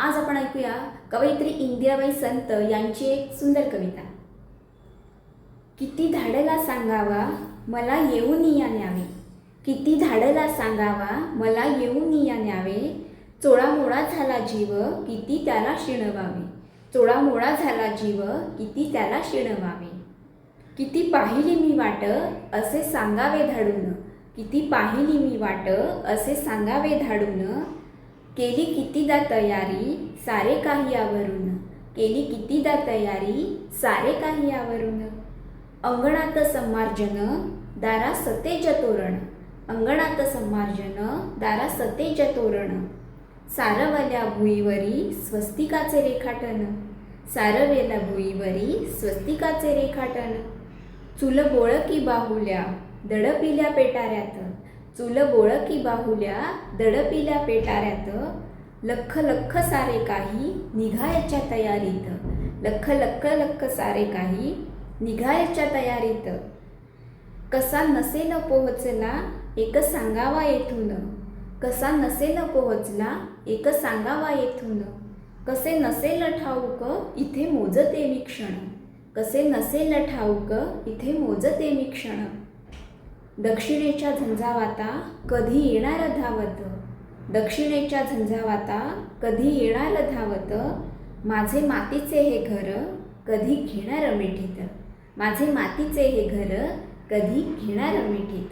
आज आपण ऐकूया कवयित्री इंदिराबाई संत यांची एक सुंदर कविता. किती धाडला सांगावा मला येऊन या न्यावे. किती धाडला सांगावा मला येऊन या न्यावे. चोळामोळा झाला जीव किती त्याला शिणवावे. चोळामोळा झाला जीव किती त्याला शिणवावे. किती पाहिली मी वाट असे सांगावे धाडून. किती पाहिली मी वाट असे सांगावे धाडून. केली कितीदा तयारी सारे काही आवरून केली कितीदा तयारी सारे काही आवरून अंगणात संमार्जन दारा सतेज तोरण. अंगणात संमार्जन दारा सतेज तोरण. सारवल्या भुईवरी स्वस्तिकाचे रेखाटन. सारवेला भुईवरी स्वस्तिकाचे रेखाटन. चुल बोळकी बाहुल्या दडपिल्या पेटाऱ्यात. चुल बोळकी बाहुल्या दडपिल्या पेटाऱ्यात लख लख सारे काही निघायच्या तयारीत. लख लख लख सारे काही निघायच्या तयारीत. कसा नसेल पोहोचला एक सांगावा येथून. कसा नसेल पोहोचला एक सांगावा येथून. कसे नसेल ठाऊक इथे मोजते मी क्षण. कसे नसेल ठाऊक इथे मोजते मी क्षण. दक्षिणेच्या झंझावाता कधी येणार धावत दक्षिणेच्या झंझावाता कधी येणार धावत माझे मातीचे हे घर कधी घेणार मिठीत माझे मातीचे हे घर कधी घेणार मिठीत